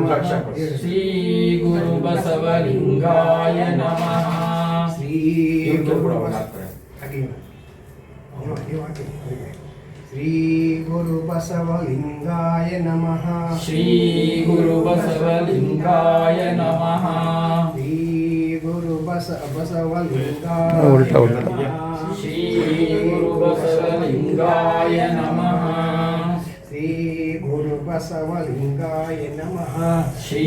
ಬಸವಲಿಂಗಾಯ ನಮಃ ಶ್ರೀ ಗುರು ಬಸವಲಿಂಗಾಯ ನಮಃ ಶ್ರೀ ಗುರು ಬಸ- ಹಾಗೆ ನೀವು ಹಾಗೆ ಹಾಗೆ ಹಾಗೆ. ಶ್ರೀ ಗುರು ಬಸವಲಿಂಗಾಯ ನಮಃ ಶ್ರೀ ಗುರು ಬಸವಲಿಂಗಾಯ ನಮಃ ಶ್ರೀ ಗುರು ಬಸ ಬಸವಲಿಂಗಾಯ ಉಲ್ಟಾ, ಉಲ್ಟಾ. ನಮಃ. ಶ್ರೀ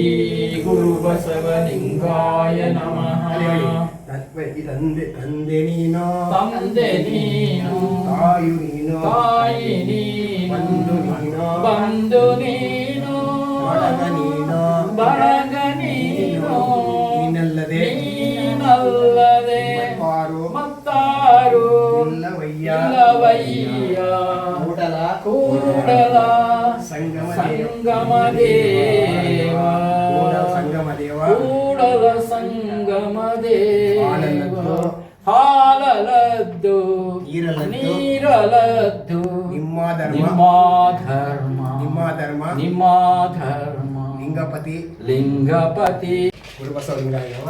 ಗುರು ಬಸವಲಿಂಗಾಯ ನಮಃ ಶ್ರೀ ಗುರು ಬಸವಲಿಂಗಾಯ ನಮಃ ಶ್ರೀ ಗುರು ಬಸವಲಿಂಗಾಯ ನಮಃ ಅಲ್ಲಿ ಹೇಳಿ. ತತ್ವ- ಈ ತಂದೆ ತಂದೆ ನೀನು ತಂದೆ ನೀನು ತಾಯು ನೀನು ತಾಯಿ ನೀನು ಬಂಧು ನೀನು ಬಂಧು ನೀನು ಬಳಗ ನೀನು ಬಳಗ ನೀನು ನೀನಲ್ಲದೆ ನೀನಲ್ಲದೆ ಮತ್ತಾರು ಮತ್ತಾರು ಇಲ್ಲವಯ್ಯ ಇಲ್ಲವಯ್ಯ ಕೂಡಲ ಕೂಡಲ ಸಂಗಮ ಸಂಗಮ ದೇವ ಸಂಗಮ ದೇವ ಕೂಡಲ ಸಂಗಮ ದೇವ ಹಾಲಲದ್ದು, ನೀರಲದ್ದು, ನಿಮ್ಮ ಧರ್ಮ. ನಿಮ್ಮ ಧರ್ಮ. ನಿಮ್ಮ ಧರ್ಮ. ನಿಮ್ಮ ಧರ್ಮ. ಲಿಂಗಪತಿ. ಲಿಂಗಪತಿ. ಗುರುಬಸವಲಿಂಗಾಯನವ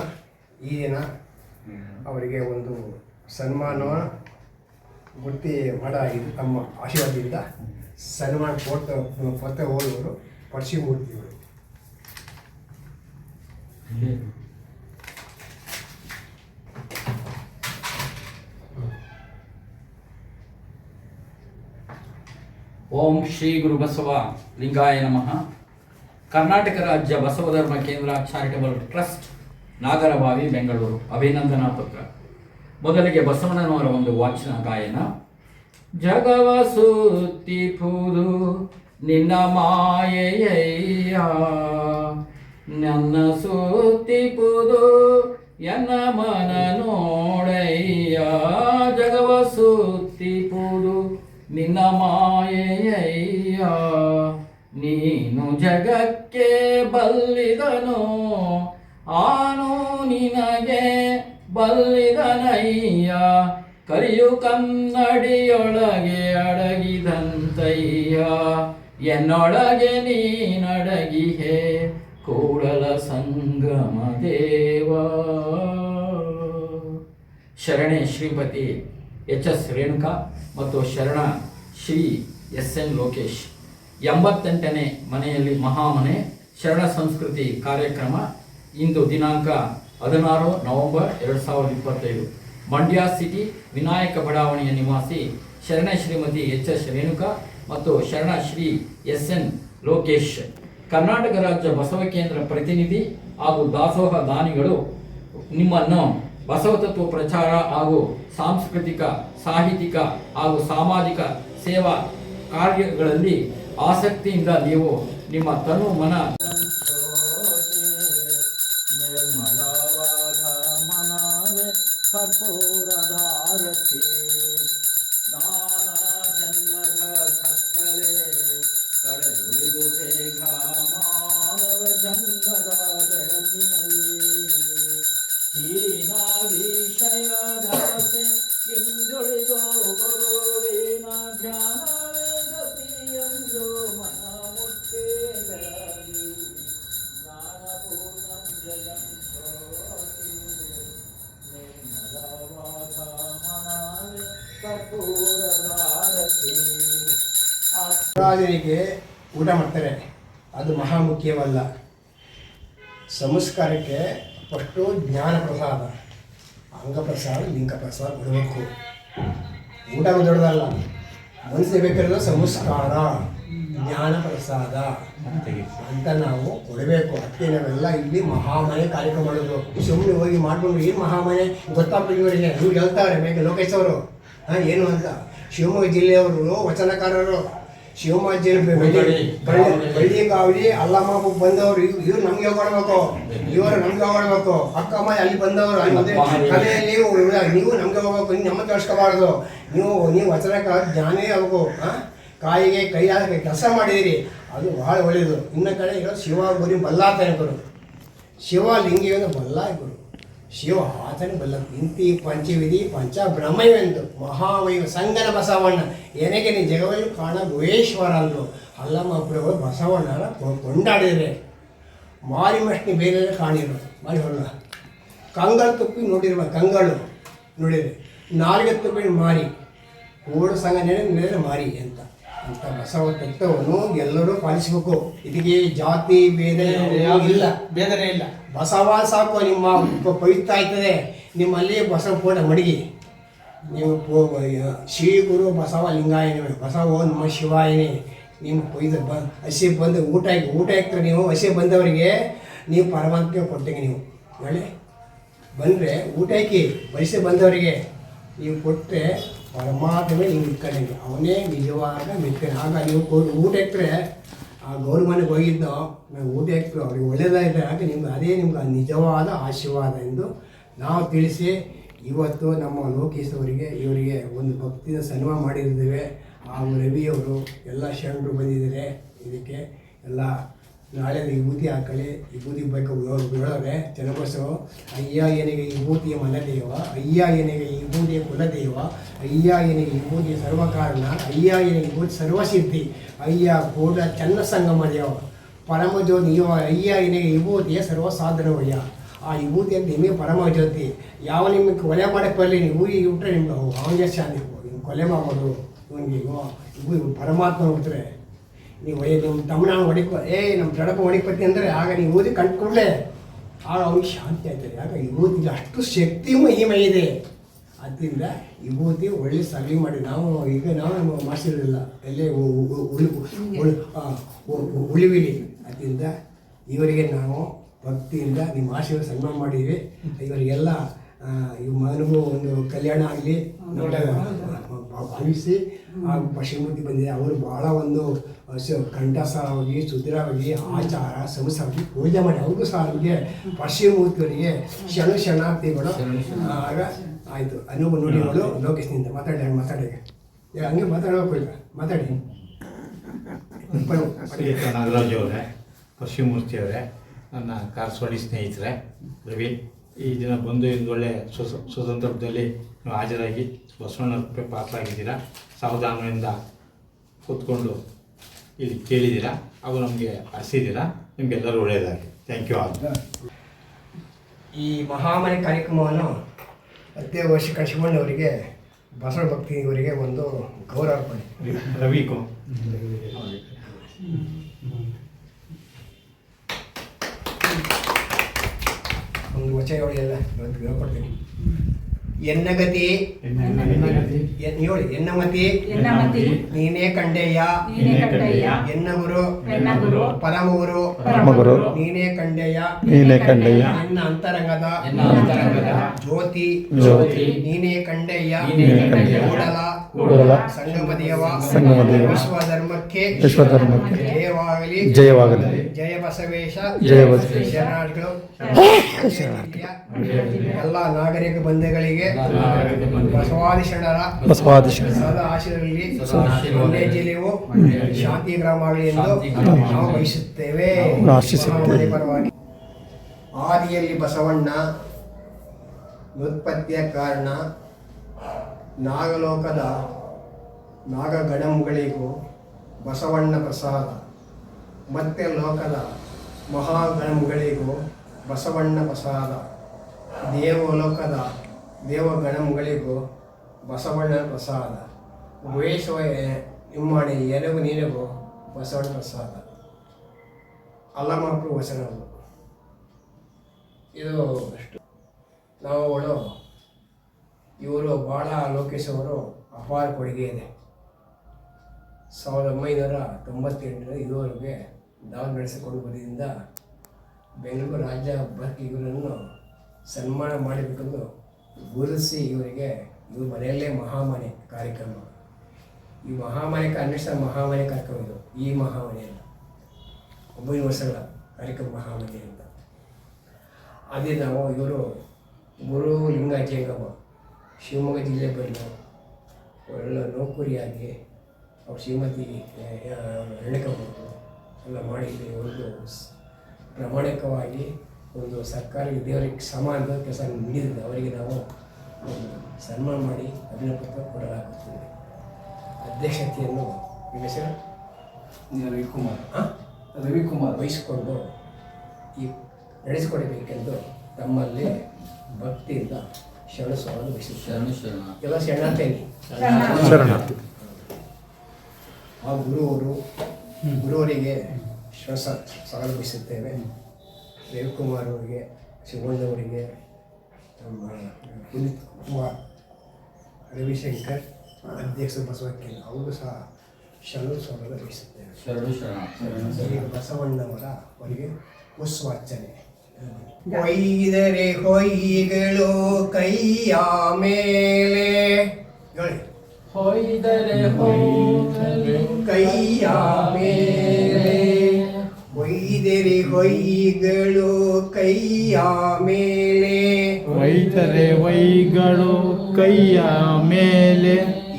ಈ ದಿನ ಅವರಿಗೆ ಒಂದು ಸನ್ಮಾನ ಗುರ್ತಿ ಮಾಡಾಗಿದೆ ತಮ್ಮ ಆಶೀರ್ವಾದದಿಂದ ಸನ್ಮಾನ ಕೊಡ್ತಾ ಪತ್ರ ಮೂರ್ತಿ ಪರಶಿಮೂರ್ತಿಯವರು ಓಂ ಶ್ರೀ ಗುರು ಬಸವ ಲಿಂಗಾಯ ನಮಃ. ಕರ್ನಾಟಕ ರಾಜ್ಯ ಬಸವ ಧರ್ಮ ಕೇಂದ್ರ ಚಾರಿಟಬಲ್ ಟ್ರಸ್ಟ್ ನಾಗರಭಾವಿ ಬೆಂಗಳೂರು. ಅಭಿನಂದನಾ ಪತ್ರ. ಮೊದಲಿಗೆ ಬಸವಣ್ಣನವರ ಒಂದು ವಾಚನ ಗಾಯನ. ಜಗವ ನಿನ್ನ ಮಾಯೆಯಯ್ಯ. ನನ್ನ ಸುತ್ತಿಪುದು ಎನ್ನ ಮನ ನೋಡಯ್ಯ. ಜಗವ ಸುತ್ತಿಪುದು ನಿನ್ನ ಮಾಯೆಯಯ್ಯ. ನೀನು ಜಗಕ್ಕೆ ಬಲ್ಲಿದನು. ಆನು ನಿನಗೆ ಬಲ್ಲಿದನಯ್ಯ, ಕರಿಯು ಕನ್ನಡಿಯೊಳಗೆ ಅಡಗಿದಂತಯ್ಯ. ಎನ್ನೊಳಗೆ ನೀನಡಗಿಹೆ, ಕೂಡಲ ಸಂಗಮ ದೇವ ಶರಣೆ ಶ್ರೀಪತಿ ಎಚ್ ಎಸ್ ರೇಣುಕಾ ಮತ್ತು ಶರಣ ಶ್ರೀ ಎಸ್ ಎನ್ ಲೋಕೇಶ್. ಎಂಬತ್ತೆಂಟನೇ ಮನೆಯಲ್ಲಿ ಮಹಾಮನೆ, ಶರಣ ಸಂಸ್ಕೃತಿ ಕಾರ್ಯಕ್ರಮ. ಇಂದು ದಿನಾಂಕ ಹದಿನಾರು ನವೆಂಬರ್ ಎರಡು ಸಾವಿರದ ಇಪ್ಪತ್ತೈದು. ಮಂಡ್ಯ ಸಿಟಿ ವಿನಾಯಕ ಬಡಾವಣೆಯ ನಿವಾಸಿ ಶರಣ ಶ್ರೀಮತಿ ಎಚ್ ಎಸ್ ರೇಣುಕಾ ಮತ್ತು ಶರಣ ಶ್ರೀ ಎಸ್ ಎನ್ ಲೋಕೇಶ್. ಕರ್ನಾಟಕ ರಾಜ್ಯ ಬಸವ ಕೇಂದ್ರ ಪ್ರತಿನಿಧಿ ಹಾಗೂ ದಾಸೋಹ ದಾನಿಗಳು ನಿಮ್ಮನ್ನು ಬಸವ ತತ್ವ ಪ್ರಚಾರ ಹಾಗೂ ಸಾಂಸ್ಕೃತಿಕ, ಸಾಹಿತ್ಯಿಕ ಹಾಗೂ ಸಾಮಾಜಿಕ ಸೇವಾ ಕಾರ್ಯಗಳಲ್ಲಿ ಆಸಕ್ತಿಯಿಂದ ನೀವು ನಿಮ್ಮ ತನು ಮನ ಮನವೇ ಕರ್ಪೂರಧಾರತಿ ನಾನಾ ಜನ್ಮದ ಕತ್ತಲೆ ಕಳೆದುಳಿದು ಬೇಗ ಮಾನವ ಜನ್ಮದ ಬೆಳಕಿನಲ್ಲಿ ಹೀನ ವಿಷಯದಾಸೆ ಹಿಂದುಳಿದು ಗುರುವಿನ ರಾಜರಿಗೆ ಊಟ ಮಾಡ್ತಾರೆ. ಅದು ಮಹಾ ಮುಖ್ಯವಲ್ಲ ಸಂಸ್ಕಾರಕ್ಕೆ ಫಸ್ಟು ಜ್ಞಾನ ಪ್ರಸಾದ ಅಂಗಪ್ರಸಾದ ಲಿಂಗ ಪ್ರಸಾದ ಕೊಡಬೇಕು. ಊಟ ದೊಡ್ಡದಲ್ಲ. ಮನಸ್ಸಿಗೆ ಬೇಕಿರೋದು ಸಂಸ್ಕಾರ ಜ್ಞಾನ ಪ್ರಸಾದ ಅಂತ ನಾವು ಕೊಡಬೇಕು. ಅದಕ್ಕೆ ನಾವೆಲ್ಲ ಇಲ್ಲಿ ಮಹಾಮನೆ ಕಾರ್ಯಕ್ರಮ ಮಾಡೋದು. ಸುಮ್ಮನೆ ಹೋಗಿ ಮಾಡ್ಕೊಂಡು ಏನು ಮಹಾಮನೆ? ಗೊತ್ತಾಗ್ಬೇಕು ಇವರಿಗೆ. ಇವ್ರು ಹೇಳ್ತಾರೆ ಮೇಕೆ ಲೋಕೇಶ್ ಅವರು. ಹಾಂ, ಏನು ಅಂತ. ಶಿವಮೊಗ್ಗ ಜಿಲ್ಲೆಯವರು, ವಚನಕಾರರು. ಶಿವಮೊಗ್ಗ ಬಳ್ಳಿ ಕಾವಲಿ ಅಲ್ಲಮ್ಮ ಬಂದವರು. ಇವ್ರು ಇವ್ರು ನಮ್ಗೆ ಕೊಡಬೇಕು ಇವರು ನಮ್ಗೆ ಹೋಗ್ಬೇಕು ಅಕ್ಕಮ್ಮ ಅಲ್ಲಿ ಬಂದವರು. ಕಲೆಯಲ್ಲಿ ನೀವು ನಮ್ಗೆ ಹೋಗ್ಬೇಕು ನಿಮ್ಮ ಕೇಳಿಸ್ಕೋಬಾರ್ದು ನೀವು ನೀವು ವಚನಕಾರ ಜ್ಞಾನೇ ಆಗಬೇಕು. ಕಾಯಿಗೆ ಕೈಯಾಗ ಕೆಲಸ ಮಾಡಿದಿರಿ. ಅದು ಬಹಳ ಒಳ್ಳೆಯದು ಇನ್ನ ಕಡೆ ಇರೋ ಶಿವ ಗುರಿ ಬಲ್ಲಾತನಕರು ಶಿವ ಲಿಂಗಿಯನ್ನು ಬಲ್ಲಾಯಕರು ಶಿವ ಆತನ ಬಲ್ಲ ಇಂತಿ ಪಂಚವಿಧಿ ಪಂಚ ಬ್ರಹ್ಮವೆಂದು ಮಹಾವೈವ ಸಂಗನ ಬಸವಣ್ಣ. ಎನಗೆ ನೀ ಜಗವನ್ನು ಕಾಣ ಗುಹೇಶ್ವರ ಅಂದರು ಅಲ್ಲಮ್ಮ ಪ್ರಭು ಬಸವಣ್ಣನ ಕೊಂಡಾಡಿದರೆ ಕೊಂಡಾಡಿದರೆ. ಮಾರಿಮಷ್ಣಿ ಬೇರೆ ಕಾಣಿರು. ಮಾರಿ ಹೊರಡ ಕಂಗಳು ತುಪ್ಪಿ ನೋಡಿರುವ ಕಂಗಳು ನೋಡಿದರೆ ನಾಲ್ಗೆ ತುಪ್ಪಿ ಮಾರಿ. ಓಡು ಸಂಘ ನೆನೆ ನೆನೆ ಮಾರಿ ಅಂತ ಅಂತ ಬಸವ ತತ್ವವನ್ನು ಎಲ್ಲರೂ ಪಾಲಿಸಬೇಕು. ಇದಕ್ಕೆ ಜಾತಿ ಭೇದ ಇಲ್ಲ. ಬೇದನೆ ಇಲ್ಲ. ಬಸವ ಸಾಕು ನಿಮ್ಮ ಪವಿತ್ರ ಆಯ್ತದೆ. ನಿಮ್ಮಲ್ಲಿ ಬಸವ ಪೂರ್ಣ ಮಡಗಿ. ನೀವು ಶ್ರೀ ಗುರು ಬಸವ ಲಿಂಗಾಯಿನಿ ಬಸವ ನಮ್ಮ ಶಿವಾಯಿನಿ. ನಿಮ್ಮ ಕೊಯ್ದು ಬ, ಹಸಿ ಬಂದು ಊಟ ಊಟ ಹಾಕ್ತಾರೆ ನೀವು ಹಸಿ ಬಂದವರಿಗೆ ನೀವು ಪರಮಾತ್ಮ ಕೊಡ್ತೀವಿ ನೀವು. ಹೇಳಿ ಬಂದರೆ ಊಟ ಹಾಕಿ ಬಯಸಿ ಬಂದವರಿಗೆ ನೀವು ಕೊಟ್ಟರೆ ಪರಮಾತ್ಮೆ ನೀವು ಇಟ್ಕೊಂಡಂಗೆ ಅವನೇ ನಿಜವಾಗ ಮಿಕ್ಕ ಆಗ ನೀವು ಊಟ ಇಟ್ಟರೆ ಆ ಗೌರ್ ಮನೆಗೆ ಹೋಗಿದ್ದೋ ನಾವು ಊಟ ಅವ್ರಿಗೆ ಒಳ್ಳೆಯದಾಗಿದೆ ಹಾಗೆ ನಿಮ್ಗೆ ಅದೇ ನಿಮ್ಗೆ ನಿಜವಾದ ಆಶೀರ್ವಾದ ಎಂದು ನಾವು ತಿಳಿಸಿ ಇವತ್ತು ನಮ್ಮ ಲೋಕೇಶ್ ಅವರಿಗೆ, ಇವರಿಗೆ ಒಂದು ಭಕ್ತಿಯ ಸನ್ಮಾನ ಮಾಡಿರ್ತೇವೆ ಆ ರವಿಯವರು ಎಲ್ಲ ಶರಣರು ಬಂದಿದ್ದಾರೆ. ಇದಕ್ಕೆ ಎಲ್ಲ ನಾಳೆ ವಿಭೂತಿ ಹಾಕಳಿ ವಿಭೂತಿ ಬೇಕು ಬೀಳೋರೆ ಚೆನ್ನಬಸವ ಅಯ್ಯ ಏನಿಗೆ ವಿಭೂತಿಯ ಮನದೇವ ಅಯ್ಯ ಏನಿಗೆ ವಿಭೂತಿಯ ಕುಲದೇವ, ಅಯ್ಯ ಏನಿಗೆ ವಿಭೂತಿಯ ಸರ್ವಕಾರಣ, ಅಯ್ಯ ಏನಿಗೆ ವಿಭೂತಿ ಸರ್ವಸಿದ್ಧಿ, ಅಯ್ಯ ಕೂಡ ಚನ್ನ ಸಂಗಮ ದೇವ ಪರಮಜ್ಯೋತಿ ಅಯ್ಯ ಏನಿಗೆ ವಿಭೂತಿಯ ಸರ್ವ ಸಾಧನವಯ್ಯ ಆ ವಿಭೂತಿ ಅಂತ ನಿಮಗೆ ಪರಮಜ್ಯೋತಿ ಯಾವ ನಿಮಗೆ ಕೊಲೆ ಮಾಡಕ್ಕೆ ಬರಲಿ, ನೀವು ಊರಿಗೆ ಬಿಟ್ಟರೆ ನಿಮ್ಗೆ ಶಾಂತಿ ನಿಮ್ಗೆ ಕೊಲೆ ಮಾಡ್ಬೋದು ಇವನಿಗೆ ಇವು ಪರಮಾತ್ಮ ಬಿಟ್ರೆ ನೀವು ಏ ನಿಮ್ಮ ತಮ್ಮನ ಹೊಡಿಕೊ ಏ ನಮ್ಮ ಜಡಪ ಹೊಡಿಪತಿ ಅಂದರೆ ಆಗ ನೀವು ಓದಿ ಕಂಡುಕೊಂಡ್ರೆ ಆಗ ಅವ್ನಿಗೆ ಶಾಂತಿ ಆಗ್ತದೆ ಆಗ ವಿಭೂತಿಗೆ ಅಷ್ಟು ಶಕ್ತಿ ಮಹಿಮೆ ಇದೆ. ಅದರಿಂದ ಯುವತಿ ಒಳ್ಳೆ ಸಗಲಿ ಮಾಡಿ. ನಾವು ಈಗ ನಾವು ನಮ್ಮ ಮಾಡಿಸಿರಲಿಲ್ಲ ಎಲ್ಲೇ ಉ- ಉ- ಉಳಿ ಉಳಿ ಆ, ಉ- ಉ- ಉಳಿವಿಲಿ. ಅದರಿಂದ ಇವರಿಗೆ ನಾವು ಭಕ್ತಿಯಿಂದ ನಿಮ್ಮ ಆಶೀರ್ವಾದ ಸನ್ಮಾನ ಮಾಡಿದ್ವಿ ಇವರಿಗೆಲ್ಲ ಆ, ಮಾನವ ಒಂದು ಕಲ್ಯಾಣ ಆಗಲಿ ಭಾವಿಸಿ ಹಾಗೂ ಪಶ್ಚಿಮೂರ್ತಿ ಬಂದಿದೆ. ಅವರು ಬಹಳ ಒಂದು ಕಂಠಸಾರವಾಗಿ ಸುದೃಢವಾಗಿ ಆಚಾರ ಸಂಸಾರವಾಗಿ ಪೂಜೆ ಮಾಡಿ. ಅವ್ರಿಗೂ ಸಹ ಅವರಿಗೆ ಪಶ್ಚಿಮೂರ್ತಿಯವರಿಗೆ ಶರಣ ಶರಣಾರ್ಥಿಗಳು ಆಗ ಆಯಿತು. ಅನುಭವ ನುಡಿಗಳು ಲೋಕೇಶ್ನಿಂದ ಮಾತಾಡಿ ಹಂಗೆ ಮಾತಾಡಿ. ಹಂಗೆ ಮಾತಾಡೋಕೆ ಈಗ ಮಾತಾಡಿ. ನಾಗರಾಜ್ ಅವರೇ ಪಶ್ಚಿಮೂರ್ತಿ ಅವರೇ ನನ್ನ ಕಾರ್ಸ್ವಾಡಿ ಸ್ನೇಹಿತರೆ ರವಿ. ಈ ದಿನ ಬಂದು ಇಂದು ಒಳ್ಳೆ ಸುಸ ಸುಸಂದರ್ಭದಲ್ಲಿ ನೀವು ಹಾಜರಾಗಿ ಬಸವಣ್ಣ ಪಾತ್ರ ಪಾತ್ರರಾಗಿದ್ದೀರಾ? ಸಾವಧಾನದಿಂದ ಕೂತ್ಕೊಂಡು ಇಲ್ಲಿ ಕೇಳಿದ್ದೀರಾ? ಅವು ನಮಗೆ ಹರಿಸಿದ್ದೀರಾ ನಿಮಗೆಲ್ಲರೂ ಒಳ್ಳೆಯದಾಗಿ ಥ್ಯಾಂಕ್ ಯು ಆಲ್ ಈ ಮಹಾಮನೆ ಕಾರ್ಯಕ್ರಮವನ್ನು ಅದೇ ವರ್ಷ ಕಳಿಸಿಕೊಂಡವರಿಗೆ ಬಸವ ಭಕ್ತಿ ಇವರಿಗೆ ಒಂದು ಗೌರವ ಅರ್ಪಣೆ ಒಂದು ವಚನಗಳು ಎಲ್ಲ ಇವತ್ತು ಹೇಳ್ಕೊಡ್ತೀನಿ ಎನ್ನಗತಿ. ಎನ್- ಹೇಳಿ ಎನ್ನಮತಿ. ಎನ್ನಮತಿ. ನೀನೇ ಕಂಡೆಯ ನೀನೇ ಕಂಡಯ್ಯ. ಎನ್ನ ಗುರು ಎನ್ನ ಗುರು ಪರಮ ಗುರು ಪರಮಗುರು. ನೀನೇ ಕಂಡೆಯ ನೀನೇ ಕಂಡಯ್ಯ. ಎನ್ನ ಅಂತರಂಗದ. ಜ್ಯೋತಿ. ಜ್ಯೋತಿ. ನೀನೇ ಕಂಡೆಯ ನೀನೇ ಕಂಡೆಯ ಕೂಡಲ. ಕೂಡಲ. ಸಂಗಮದೇವ. ಸಂಗಮದೇವ. ವಿಶ್ವಧರ್ಮಕ್ಕೆ. ವಿಶ್ವಧರ್ಮಕ್ಕೆ. ಜಯವಾಗಲಿ. ಜಯವಾಗಲಿ. ಜಯ ಬಸವೇಶ. ಜಯ ಬಸವೇಶ. ಶರಣಾರ್ಥಿಗಳು. ಎಲ್ಲ ನಾಗರಿಕ ಬಂಧುಗಳಿಗೆ ಬಸವಾದಿ ಶರಣರ ಬಸವಾದಿ ಶರಣ. ಸದಾ ಆಶೀರ್ವದಲ್ಲಿ ಸದಾ ಆಶೀರ್ವಾದ. ಮಂಡ್ಯ ಜಿಲ್ಲೆಯು ಶಾಂತಿ ಗ್ರಾಮ ಆಗಲಿ ಎಂದು ನಾವು ಬಯಸುತ್ತೇವೆ ನಾವು ಆಶಿಸುತ್ತೇವೆ. ಮಹಾಮನೆ ಪರವಾಗಿ ಆದಿಯಲ್ಲಿ ಬಸವಣ್ಣ ವ್ಯುತ್ಪತ್ತಿಯ ಕಾರಣ ನಾಗಲೋಕದ ನಾಗಗಣಂಗಳಿಗೂ ಬಸವಣ್ಣ ಪ್ರಸಾದ ಮತ್ತೆ ಲೋಕದ ಮಹಾಗಣಂಗಳಿಗೂ ಬಸವಣ್ಣ ಪ್ರಸಾದ ದೇವಲೋಕದ ದೇವಗಣಂಗಳಿಗೂ ಬಸವಣ್ಣ ಪ್ರಸಾದ ಗುಹೇಶ್ವ ನಿಮ್ಮಣಿ ಎಲೆಗು ನೀರಿಗೂ ಬಸವಣ್ಣ ಪ್ರಸಾದ. ಅಲ್ಲಮಪ್ಪ ವಚನಗಳು. ಇದು ಅಷ್ಟು. ನಾವು ಅವಳು ಇವರು ಭಾಳ ಲೋಕೇಶವರು ಅಪಾರ ಕೊಡುಗೆ ಇದೆ. ಸಾವಿರದ ಒಂಬೈನೂರ ತೊಂಬತ್ತೆಂಟರ ಇದುವರೆಗೆ ದಾಳಿ ನಡೆಸಿಕೊಂಡು ಬಂದಿದ್ದರಿಂದ ಬೆಂಗಳೂರು ರಾಜ್ಯ ಬರ್ಕ್ ಇವರನ್ನು ಸನ್ಮಾನ ಮಾಡಬೇಕೆಂದು ಗುರುತಿಸಿ ಇವರಿಗೆ ಇವ್ರ ಮನೆಯಲ್ಲೇ ಮಹಾಮನೆ ಕಾರ್ಯಕ್ರಮ. ಈ ಮಹಾಮನೆ ಕಾರ್ಯಕ್ಷ ಮಹಾಮನೆ ಕಾರ್ಯಕ್ರಮ ಇದು, ಈ ಮಹಾಮನೆ ಅಲ್ಲ ಒಂಬೈನೂರು ವರ್ಷಗಳ ಕಾರ್ಯಕ್ರಮ ಮಹಾಮನೆ ಅಂತ. ಅದೇ ನಾವು ಇವರು ಗುರು ಲಿಂಗಾಜಂಗಮ ಶಿವಮೊಗ್ಗ ಜಿಲ್ಲೆ ಬಂದು ಒಳ್ಳೆ ನೌಕರಿಯಾಗಿ ಅವ್ರ ಶ್ರೀಮತಿ ಎಣ್ಣೆ ಎಲ್ಲ ಮಾಡಿ ಒಂದು ಪ್ರಾಮಾಣಿಕವಾಗಿ ಒಂದು ಸರ್ಕಾರಿ ದೇವರಿಗೆ ಸಮಾನದ ಕೆಲಸ ನೀಡಿದ್ರೆ ಅವರಿಗೆ ನಾವು ಒಂದು ಸನ್ಮಾನ ಮಾಡಿ ಅಭಿನಂದನೆ ಕೊಡಲಾಗುತ್ತದೆ. ಅಧ್ಯಕ್ಷತೆಯನ್ನು ನಿಮ್ಮ ಹೆಸರು? ರವಿಕುಮಾರ್. ಹಾಂ ರವಿಕುಮಾರ್. ವಹಿಸಿಕೊಂಡು ಈ ನಡೆಸಿಕೊಡಬೇಕೆಂದು ತಮ್ಮಲ್ಲಿ ಭಕ್ತಿಯಿಂದ ಶರಣ ವಹಿಸುತ್ತಾರೆ ಶರಣ ಎಲ್ಲ ಶರಣಾರ್ಥಿ ಶರಣಾರ್ಥಿ. ಆ ಗುರುವರು ಗುರುವರಿಗೆ ಶ್ವಾಸ ಸವಾಲು ಬಯಸುತ್ತೇವೆ ರವಿಕುಮಾರ್ ಅವರಿಗೆ ಶಿವಣ್ಣವರಿಗೆ ನಮ್ಮ ಪುನೀತ್ ಕುಮಾರ್ ರವಿಶಂಕರ್ ಅಧ್ಯಕ್ಷ ಬಸವಕ್ಕೆ ಅವರು ಸಹ ಶರಣು ಸ್ವಾಗತ ವಹಿಸುತ್ತೇವೆ ಬಸವಣ್ಣವರ ಅವರಿಗೆ ಪುಷ್ಪಾರ್ಚನೆ ಹೊಯ್ದರೆ ಹೊಯ್ಗಳು ಕೈಯ ಮೇಲೆ. ಹೇಳಿ. ಹೊಯ್ದರೆ ಕೈಯ ಮೇಲೆ. ಹೊಯ್ದರೆ ಹೊಯ್ಗಳು ಕೈಯ ಮೇಲೆ. ಹೊಯ್ದರೆ ವೈಗಳು ಕೈಯ ಮೇಲೆ.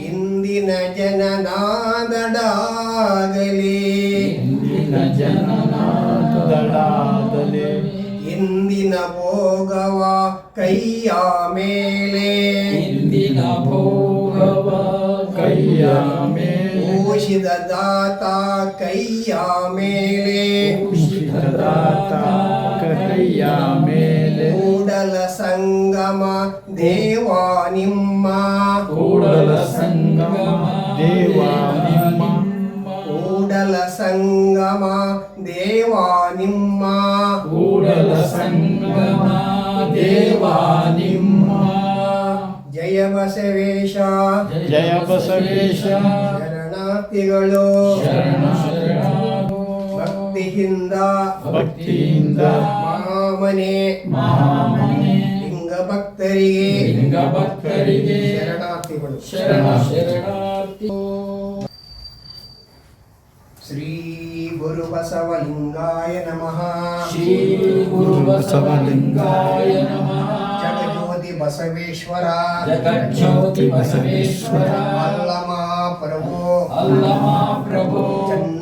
ಇಂದಿನ ಜನನಾದಡಾಗಲಿ. ಇಂದಿನ ಜನನಾದಡಾಗಲಿ. ಇಂದಿನ ಭೋಗವ ಕೈಯ ಮೇಲೆ. ಇಂದಿನ ಭೋಗವ ಕೈಯ ಮೇಲೆ. ಪೋಷಿದ ದಾತ ಕೈಯ ಮೇಲೆ. ಉಷಿತದಾತ ಕೈಯ ಮೇಲೆ. ಕೂಡಲ ಸಂಗಮ ದೇವ ನಿಮ್ಮ. ಕೂಡಲ ಸಂಗಮ ದೇವ ನಿಮ್ಮ. ಕೂಡಲ ಸಂಗಮ ದೇವಾ ನಿಮ್ಮ. ಕೂಡಲ ಸಂಗಮ ದೇವ ನಿಮ್ಮ. ಜಯ ಬಸವೇಶ. ಜಯ ಬಸವೇಶ. ಶರಣಾರ್ಥಿಗಳು. ಶರಣ ಶರಣ ಭಕ್ತಿಯಿಂದ ಭಕ್ತಿಯಿಂದ ಮಹಾಮನೆ ಮಹಾಮನೆ ಲಿಂಗ ಭಕ್ತರಿಗೆ ಲಿಂಗ ಭಕ್ತರಿಗೆ ಶರಣಾರ್ಥಿಗಳು ಶರಣ ಶರಣಾರ್ಥಿ ಶ್ರೀ ಗುರು ಬಸವಲಿಂಗಾಯ ನಮಃ ಶ್ರೀ ಗುರು ಬಸವಲಿಂಗಾಯ ನಮಃ ಜಗಜ್ಯೋತಿ ಬಸವೇಶ್ವರ ಜಗಜ್ಯೋತಿ ಬಸವೇಶ್ವರ ಅಲ್ಲಮ ಪ್ರಭು ಅಲ್ಲಮ ಪ್ರಭು ಚನ್ನ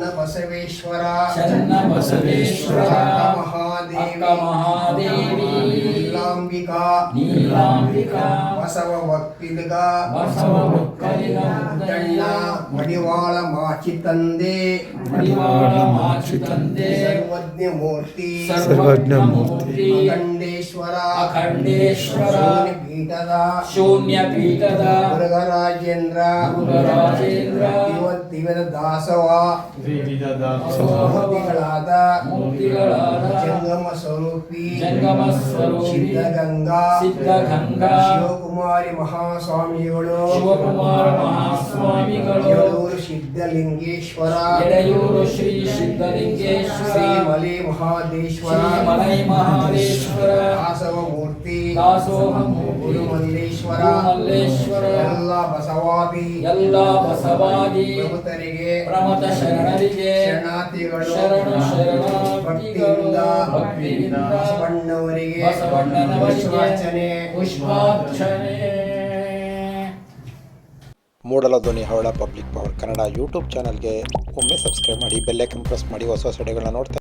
ಬಸವೇಶ್ವರ ಚನ್ನ ಬಸವೇಶ್ವರ ಅಕ್ಕ ಮಹಾದೇವಿ ಅಕ್ಕ ಮಹಾದೇವಿ ನೀಲಾಂಬಿಕಾ ನೀಲಾಂಬಿಕಾ ಬಸವ ಒಪ್ಪಿಲ್ಗ ಬಸವ ಒಕ್ಕಲಿಗ ಮುದ್ದಣ್ಣ ಮಡಿವಾಳ ಮಾಚಿ ತಂದೆ ಮಡಿವಾಳ ಮಾಚಿ ತಂದೆ ಸರ್ವಜ್ಞ ಮೂರ್ತಿ ಸರ್ವಜ್ಞ ಮೂರ್ತಿ ಅಖಂಡೇಶ್ವರ ಅಖಂಡೇಶ್ವರ ಶೂನ್ಯ ಪೀಠದ ಶೂನ್ಯ ಪೀಠದ ಮುರುಘರಾಜೇಂದ್ರ ಮುರುಘರಾಜೇಂದ್ರ ದಿವದ ದಾಸವ ವಿವಿಧ ದಾಸ ಮೂರ್ತಿಗಳಾದ ಮೂರ್ತಿಗಳಾದ ಜಂಗಮ ಸ್ವರೂಪಿ ಜಂಗಮ ಸ್ವರೂಪಿ ಸಿದ್ಧಗಂಗಾ ಸಿದ್ಧಗಂಗಾ ಶಿವಕುಮಾರಿ ಮಹಾಸ್ವಾಮಿಗಳು ಶಿವಕುಮಾರ ಮಹಾಸ್ವಾಮಿಗಳು ಯಡೂರು ಸಿದ್ಧಲಿಂಗೇಶ್ವರ ಎಡೆಯೂರು ಶ್ರೀ ಸಿದ್ಧಲಿಂಗೇಶ್ವರ ಶ್ರೀ ಮಲೆ ಮಹಾದೇಶ್ವರ ಶ್ರೀ ಮಲೈ ಮಹಾದೇಶ್ವರ ದಾಸವ ಮೂರ್ತಿ ದಾಸೋಹ ಮೂರ್ತಿ ಗುರುಮಲ್ಲೇಶ್ವರ. ಮಲ್ಲೇಶ್ವರ ಎಲ್ಲ ಬಸವಾದಿ. ಎಲ್ಲ ಬಸವಾದಿ. ಪ್ರಭುತರಿಗೆ ಪ್ರಮತ ಶರಣರಿಗೆ. ಶರಣಾರ್ಥಿಗಳು. ಶರಣ ಶರಣ ಭಕ್ತಿಯಿಂದ. ಭಕ್ತಿಯಿಂದ ಬಸವಣ್ಣವರಿಗೆ. ಪುಷ್ಪಾರ್ಚನೆ ಪುಷ್ಪಾರ್ಚನೆ. ಮೂಡಲ ಧ್ವನಿ ಹವಳ ಪಬ್ಲಿಕ್ ಪವರ್ ಕನ್ನಡ ಯೂಟ್ಯೂಬ್ ಚಾನಲ್ಗೆ ಒಮ್ಮೆ ಸಬ್ಸ್ಕ್ರೈಬ್ ಮಾಡಿ ಬೆಲ್ಲೈಕನ್ ಪ್ರೆಸ್ ಮಾಡಿ ಹೊಸ ಹೊಸ ವಿಡಿಯೋಗಳನ್ನ ನೋಡ್ತಾ